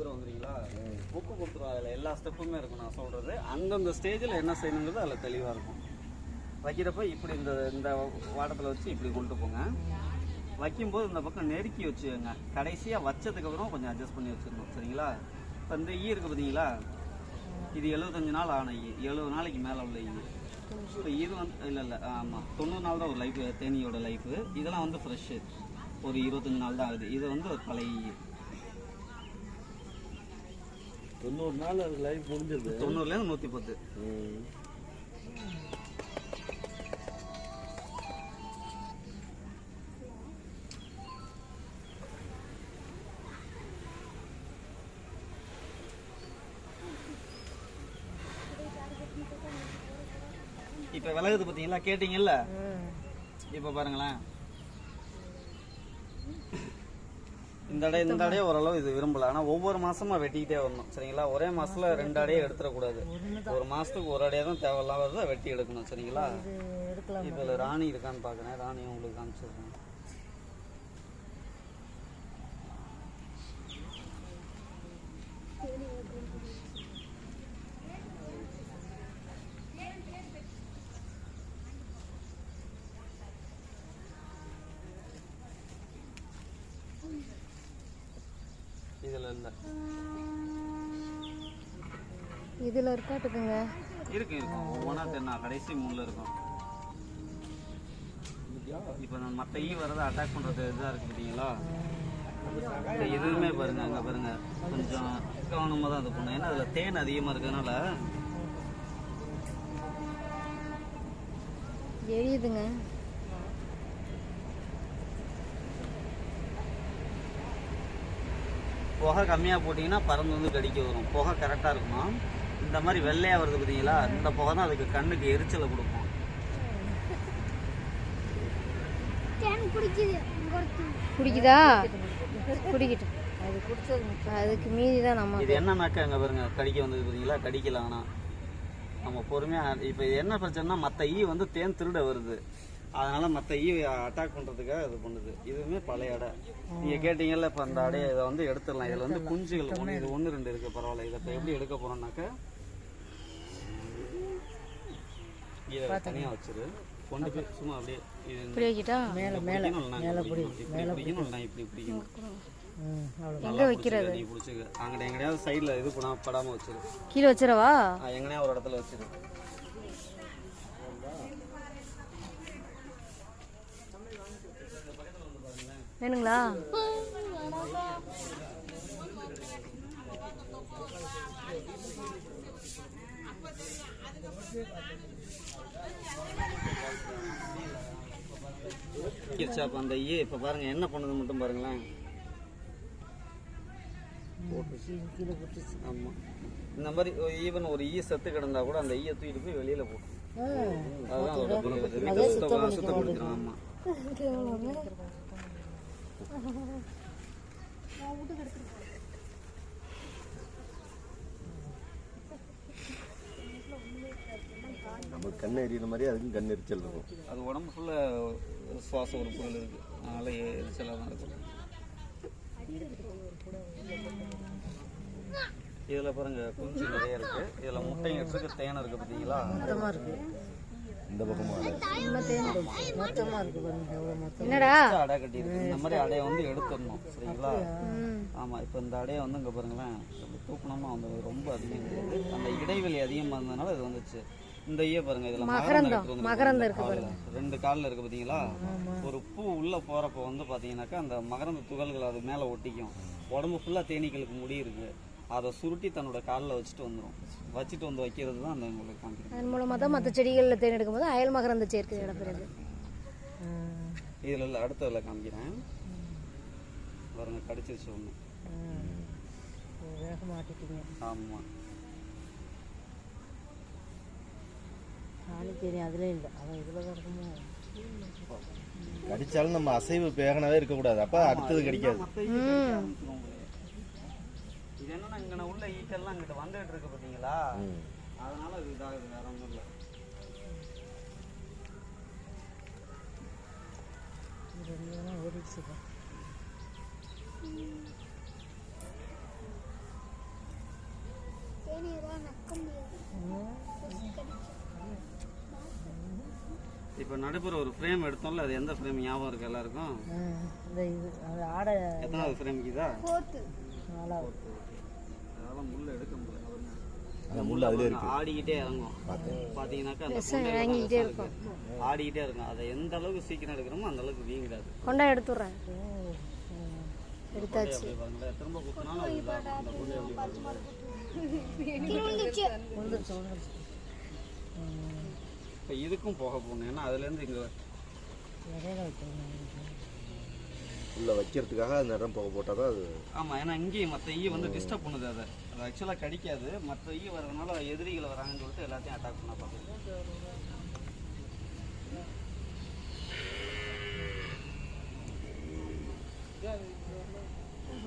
பேர் வந்துறீங்களா? புக்கு கொடுத்துருவோம் அதில் எல்லா ஸ்டெப்புமே இருக்கும் நான் சொல்கிறது அந்தந்த ஸ்டேஜில் என்ன செய்யணுங்கிறது அதில் தெளிவாக இருக்கும். வைக்கிறப்ப இப்படி இந்த இந்த வாடத்தில் வச்சு இப்படி கொண்டு போங்க. வைக்கும்போது இந்த பக்கம் நெருக்கி வச்சுக்கோங்க. கடைசியாக வச்சதுக்கப்புறம் கொஞ்சம் அட்ஜஸ்ட் பண்ணி வச்சிடணும் சரிங்களா? இப்போ இந்த ஈ இருக்குது பார்த்தீங்களா இது எழுபத்தஞ்சு நாள் ஆன ஈ. எழுபது நாளைக்கு மேலே உள்ள ஈ. இப்போ இது வந்து இல்லை இல்லை ஆமாம் தொண்ணூறு நாள் தான் ஒரு லைஃப் தேனியோட லைஃபு இதெல்லாம் வந்து ஃப்ரெஷ்ஷு ஒரு இருபத்தஞ்சு நாள் தான் ஆகுது. இது வந்து ஒரு பழைய ஈ. தொண்ணூறு நாள் அது லைஃப் முடிஞ்சது தொண்ணூறுலேருந்து நூற்றி பத்து. இப்போ விலகுது பார்த்தீங்களா கேட்டிங்கல்ல? இப்போ பாருங்களேன். இந்த அடைய இந்த அடைய ஓரளவு இது விரும்பல. ஆனா ஒவ்வொரு மாசமா வெட்டிக்கிட்டே வரணும். சரிங்களா? ஒரே மாசத்துல ரெண்டு அடையை எடுத்துடக்கூடாது. ஒரு மாசத்துக்கு ஒரு அடையை தான் தேவையில்லாத வெட்டி எடுக்கணும். சரிங்களா? இதுல ராணி இருக்கான்னு பாக்குறேன். ராணி உங்களுக்கு காமிச்சிருக்கேன். இதுல இருக்காட்டுக்குங்க. இருக்கு இருக்கும் ஒவ்வொன்றா தென்னா கடைசி மூணுல இருக்கும். இப்போ நான் மற்ற ஈ வரதை அட்டாக் பண்றது இதாக இருக்கு பார்த்தீங்களா எதுவுமே பாருங்க அங்க பாருங்க. கொஞ்சம் கவனமா தான் இது பண்ணும் ஏன்னா அதுல தேன் அதிகமா இருக்கிறதுனால எரியுதுங்க. புகை கம்மியா போட்டீங்கன்னா பறந்து வந்து கடிக்க வரும். புகை கரெக்டா இருக்கணும் இந்த மாதிரி வெள்ளையா வருது பார்த்தீங்களா இந்த புகை தான் அதுக்கு கண்ணுக்கு எரிச்சலை கொடுக்கும். குடிக்குதா அது குடிச்சது அதுக்கு மீதி தான் நம்ம இது என்னன்னாக்கா அங்க பாருங்க கடிக்க வந்தது பார்த்தீங்களா கடிக்கல ஆனா. நம்ம பொறுமையா இப்போ இது என்ன பிரச்சனைனா மற்ற ஈ வந்து தேன் திருட வருது. அதனால மற்ற ஈ அட்டாக் பண்றதுக்காக இது பண்ணுது. இதுவுமே பழைய அடை நீங்க கேட்டீங்கல்ல இப்போ அந்த அடையை இதை வந்து எடுத்துடலாம். இதுல வந்து குஞ்சுகள் ஒன்று இது ஒன்று ரெண்டு இருக்கு. பரவாயில்ல. இதை இப்போ எப்படி எடுக்க போறோம்னாக்கா இதை தனியா வச்சிரு. கொண்டு போய் சும்மா அப்படியே வைக்கிட்டா மேல மேல மேல பிடி மேல பிடிக்கணும். நான் இப்படி பிடிக்கணும். எங்க வைக்கிறது? நீ பிடிச்சிக்க. அங்கே எங்கடையாவது சைடில் இது பண்ணா படாம வச்சிரு. கீழே வச்சிடவா? ஆ, எங்கனையா ஒரு இடத்துல வச்சிரு. வேணுங்களா? கிர்ச்சாப் அந்த ஈ இப்போ பாருங்க என்ன பண்ணுது மட்டும் பாருங்களேன். ஆமா. இந்த மாதிரி ஈவன் ஒரு ஈ செத்து கிடந்தா கூட அந்த ஈயை தூக்கிட்டு போய் வெளியில போடும் அதுதான் அதோட சுத்தம் சுத்தப்படுத்திடும் ஆமா. நம்ம கண் எரியுற மாதிரி அதுக்கும் கண் எரிச்சல் இருக்கும். அது உடம்பு ஃபுல்லா சுவாச உறுப்புகள் இருக்கு. அதனால எரிச்சலாக தான் இருக்கும். இதுல பாருங்க குஞ்சு நிறைய இருக்கு. இதுல முட்டைங்க இருக்கு தேனை இருக்கு பாத்தீங்களா? இந்த பக்கமும் அடை என்னடா? அடை கட்டி இருக்கு இந்த மாதிரி அடையை வந்து எடுத்துடணும். சரிங்களா. ஆமா இப்போ இந்த அடையை வந்து இங்க பாருங்களேன். தூக்கணுமா வந்து ரொம்ப அதிகம். அந்த இடைவெளி அதிகமா இருந்ததுனால இது வந்துச்சு. இந்த ஈய பாருங்க இதுல மகரந்தம். மகரந்தம். ரெண்டு கால்ல. ரெண்டு கால்ல இருக்கு பாத்தீங்களா? ஒரு பூ உள்ள போறப்ப வந்து பாத்தீங்கன்னாக்கா அந்த மகரந்த துகள்கள் அது மேல ஒட்டிக்கும். உடம்பு ஃபுல்லா தேனீக்களுக்கு முடி இருக்கு. அதை சுருட்டி தன்னோட காலில் வச்சுட்டு வந்துடும் வச்சுட்டு வந்து வைக்கிறது தான் அந்த உங்களுக்கு காமிக்கிறேன் அதன் மூலமாக தான் மற்ற செடிகளில் தேன் எடுக்கும்போது அயல் மகரந்த சேர்க்கை இடம்பெறுது இதுல இல்ல அடுத்ததுல காமிக்கிறேன். பாருங்க கடிச்சிருச்சு ஒண்ணு. வேக மாட்டிட்டீங்க ஆமா. நாளைக்கு தெரியும் அதில் இல்லை அவன் இதில் தான் இருக்குமோ கடிச்சாலும் நம்ம அசைவு பேகனாவே இருக்கக்கூடாது. அப்ப அடுத்தது கடிக்காது மத்த ஈக்கள் ஆரம்பிச்சிரும் உங்களுக்கு. இது என்னன்னா இங்க உள்ள ஈக்கெல்லாம் இங்கிட்ட வந்துட்டு இருக்கு பாத்தீங்களா? ம். அதனால இது இதாகுது வேற ஒண்ணும் இல்ல. இப்போ நடுப்புற ஒரு ஃப்ரேம் எடுத்தோம்ல அது எந்த ஃப்ரேம் ஞாபகம் இருக்கு எல்லாருக்கும்? இந்த இது அது ஆடை எத்தனாவது ஃப்ரேம் இதா? நாலாவது. முள் அதுல இருக்கு. ஆடிக்கிட்டே இறங்கும் பாத்தீங்கன்னாக்கா அந்த பெருசா கொண்டையில இறங்கிக்கிட்டே தான் இருக்கு. ஆடிக்கிட்டே இருக்கும். அதை எந்த அளவுக்கு சீக்கிரம் எடுக்கிறோமோ அந்த அளவுக்கு வீங்காது. கொண்டா எடுத்துடுறேன். எடுத்தாச்சு. திரும்ப குத்தினாலும் இப்போ இதுக்கும் போக போகணும். ஏன்னா அதுலேருந்து இங்கே இடையில வைக்கணும் உள்ள வைக்கிறதுக்காக அந்த இடம் போக போட்டால் தான் அது ஆமாம் ஏன்னா இங்கேயும் மற்ற ஈ வந்து டிஸ்டர்ப் பண்ணுது அதை. அது ஆக்சுவலாக கடிக்காது. மற்ற ஈ வரதுனால எதிரிகள் வராங்கன்னு சொல்லிட்டு எல்லாத்தையும் அட்டாக் பண்ண பார்க்குது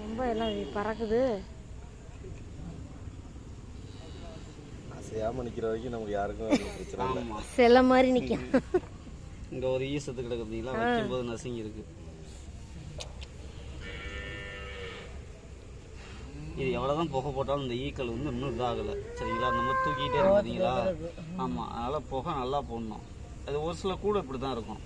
ரொம்ப எல்லாம் பறக்குது. அசையாமல் நிற்கிற வரைக்கும் நமக்கு யாருக்கும் பிரச்சனை இல்லை. ஆமாம் சில மாதிரி நிற்கும் இங்கே ஒரு ஈ செத்து கிடக்குறீங்களா வைக்கும்போது நசுங்கி இருக்கு இது எவ்வளோதான் புகை போட்டாலும் இந்த ஈக்கள் வந்து இன்னும் இதாகலை. சரிங்களா? நம்ம தூக்கிட்டே இருக்கிறீங்களா ஆமாம் அதனால் புகை நல்லா போடணும். அது ஒரு சில கூட இப்படி தான் இருக்கும்.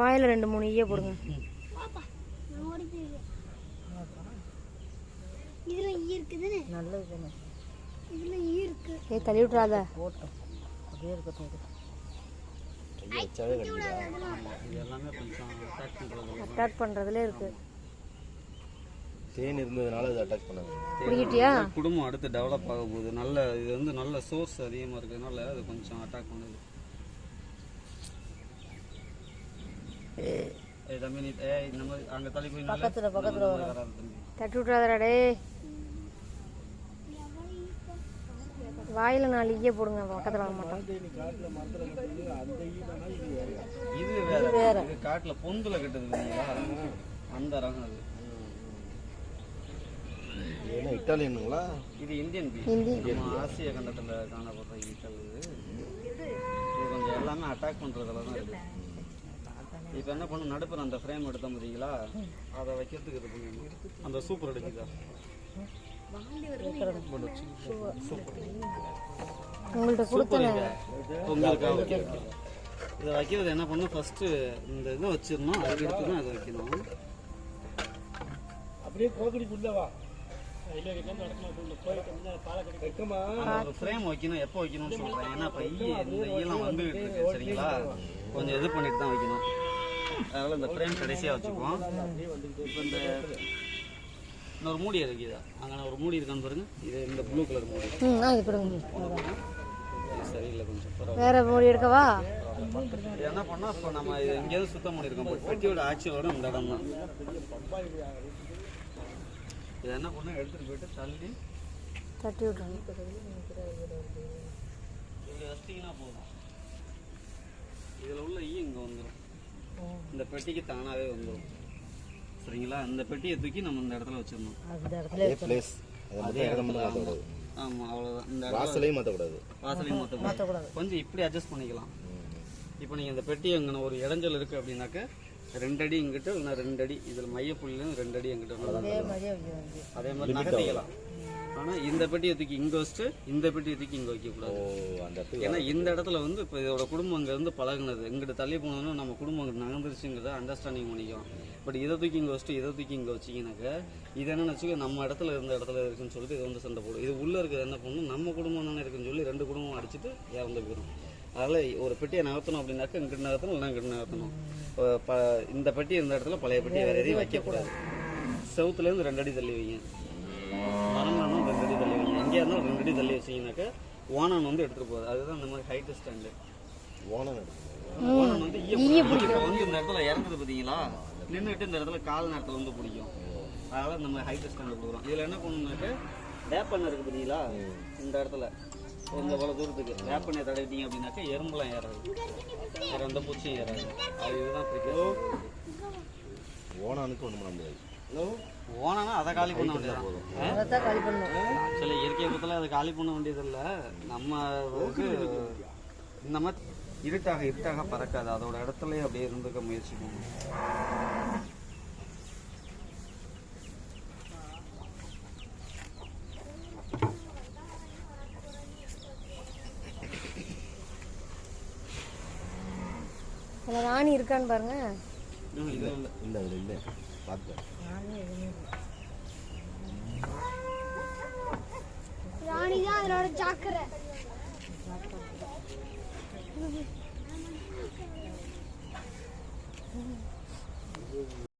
வாயில ரெண்டு மூணு ஈய போடுங்க. இதுல ஈ இருக்குதுன்னு. நல்லது தானே இதுல ஈ இருக்கு. ஏய் தள்ளி விட்றாத போட்டோம். அப்படியே இருக்கட்டும் அட்டாக் பண்றதுல இருக்கு. தேன் இருந்ததுனால அது அட்டாக் பண்ணாது பிடிக்கிட்டியா குடும்பம் அடுத்து டெவலப் ஆக போகுது. நல்ல இது வந்து நல்ல சோர்ஸ் அதிகமாக இருக்கிறதுனால அது கொஞ்சம் அட்டாக் பண்ணுது. ஏய். தம்பி நீ இந்த மாதிரி அங்கே தள்ளி போய் நில்லு. பக்கத்துல, பக்கத்துல தட்டி விட்றாதடா டேய். வாயில நாலு ஈய போடுங்க பக்கத்துல வர மாட்டோம். இது வேற. இது காட்டுல பொந்துல கட்டுது இல்லைங்களா அந்த ரகம் அது. இட்டாலியனுங்களா? இது இந்தியன் பீ இந்தி. நம்ம ஆசிய கண்டத்துல காணப்படுற ஈக்கள் இது. இது கொஞ்சம் எல்லாமே அட்டாக் பண்றதுல தான் இருக்கு. இப்போ என்ன பண்ணும் நடுப்புற அந்த ஃப்ரேம் எடுத்தோம் பார்த்தீங்களா அதை வைக்கிறதுக்கு இது பண்ணணும். அந்த சூப்பர் அடிக்குதா? உங்கள்ட்ட கொடுத்தன உங்களுக்கு இதை வைக்கிறது என்ன பண்ணும் ஃபர்ஸ்ட் இந்த இதை வச்சிடணும். அதுக்கு எடுத்து தான் அதை வைக்கணும். அந்த ஒரு ஃப்ரேம் வைக்கணும். எப்போ வைக்கணும்னு சொல்றேன். ஏன்னா இப்போ ஈ இந்த ஈலாம் வந்துகிட்டு இருக்கு சரிங்களா? கொஞ்சம் இது பண்ணிட்டு தான் வைக்கணும். அதனால இந்த ஃப்ரேம் கடைசியா வச்சுக்குவோம். இப்போ இந்த இன்னொரு மூடி இருக்குதா அங்கே ஒரு மூடி இருக்கான்னு பாருங்க. இது இந்த ப்ளூ கலர் மூடி. ம் இது கொடுங்க சரியில்லை கொஞ்சம் வேற மூடி எடுக்கவா? இது என்ன பண்ணா இப்போ நம்ம இது எங்கேயாவது சுத்தம் பண்ணியிருக்கோம். பட் பெட்டியோட ஆக்சுவலோட இந்த இடம் தான். இது என்ன பண்ணா எடுத்துட்டு போயிட்டு தள்ளி. தட்டி வச்சிட்டிங்கன்னா போதும். இதில் உள்ள ஈ இங்கே வந்துடும் இந்த பெட்டிக்கு தானாகவே வந்துடும் சரிங்களா? இந்த பெட்டியை தூக்கி நம்ம இந்த இடத்துல வச்சிடணும். அந்த இடத்துல பிளேஸ் அதை மாற்றக்கூடாது ஆமாம் அவ்வளோதான் இந்த இடத்துல வாசலையும் மாற்றக்கூடாது வாசலையும் மாற்றக்கூடாது கொஞ்சம் இப்படி அட்ஜஸ்ட் பண்ணிக்கலாம். இப்போ நீங்கள் இந்த பெட்டி அங்கே ஒரு இடைஞ்சல் இருக்குது அப்படின்னாக்க ரெண்டு அடி இங்கிட்ட இல்லைன்னா ரெண்டு அடி இதில் மையப்புள்ளிலேருந்து ரெண்டு அடி எங்கிட்ட அதே மாதிரி நகர்த்திக்கலாம். ஆனால் இந்த பெட்டியை தூக்கி இங்கே வச்சுட்டு இந்த பெட்டியை தூக்கி இங்கே வைக்கக்கூடாது. அந்த ஏன்னா இந்த இடத்துல வந்து இப்போ இதோட குடும்பம் இங்க இருந்து பழகுனது. இங்கிட்டு தள்ளி போனோம்னா நம்ம குடும்பம் நகர்ந்துருச்சுங்கிறத அண்டர்ஸ்டாண்டிங் பண்ணிக்கும் பட் இதை தூக்கி இங்கே வச்சுட்டு இதை தூக்கி இங்கே வச்சிங்கனாக்க இது என்னன்னு வச்சுக்க நம்ம இடத்துல இருந்த இடத்துல இருக்குன்னு சொல்லிட்டு இது வந்து சண்டை போடும். இது உள்ளே இருக்கிறது என்ன பண்ணும்? நம்ம குடும்பம் தானே இருக்குன்னு சொல்லி ரெண்டு குடும்பம் அடிச்சுட்டு இறந்து போயிடும் அதனால் ஒரு பெட்டியை நகர்த்தணும் அப்படின்னாக்க இங்கிட்டு நகர்த்தணும் இல்லைன்னா இங்கிட்டு நகர்த்தணும். ப இந்த பெட்டி இந்த இடத்துல பழைய பெட்டியை வேறு எதையும் வைக்கக்கூடாது. செவுத்துலேருந்து ரெண்டு அடி தள்ளி வைங்க. மரம்னாலும் எங்கேயா இருந்தாலும் ரெண்டு அடி தள்ளி வச்சீங்கன்னாக்க ஓனான் வந்து எடுத்துகிட்டு போகுது. அதுதான் இந்த மாதிரி ஹைட்டு ஸ்டாண்டு ஓனம் ஓனான் வந்து ஈய பிடிக்கும். இப்போ வந்து இந்த இடத்துல இறங்குது பார்த்தீங்களா? நின்றுட்டு இந்த இடத்துல கால் நேரத்தில் வந்து பிடிக்கும். அதனால இந்த மாதிரி ஹைட்டு ஸ்டாண்டு கொடுக்குறோம் இதில் என்ன பண்ணணும்னாக்க வேப்பண்ணை இருக்குது பார்த்தீங்களா? இந்த இடத்துல. இந்த இவ்வளோ தூரத்துக்கு. வேப்பண்ணை தடவிட்டீங்க அப்படின்னாக்க எறும்புலாம் ஏறாது. வேற எந்த பூச்சியும் ஏறாது. அது இதுதான் ஓனானுக்கு ஒன்றும் பண்ண முடியாது. ஓனா அதை காலி பண்ண வேண்டியதான் அதை தான் காலி பண்ணணும். ஆக்சுவலி இயற்கையை பொறுத்தல அதை காலி பண்ண வேண்டியதில்லை. நம்ம இது இந்த மாதிரி இருட்டாக இருட்டாக பறக்காது. அதோட இடத்துலயே அப்படியே இருந்துக்க முயற்சி பண்ணும் ராணி இருக்கான்னு பாருங்க. இல்லை. இல்லை இல்லை இல்லை. ராணி தான் அதனோட ஜாக்கிரை.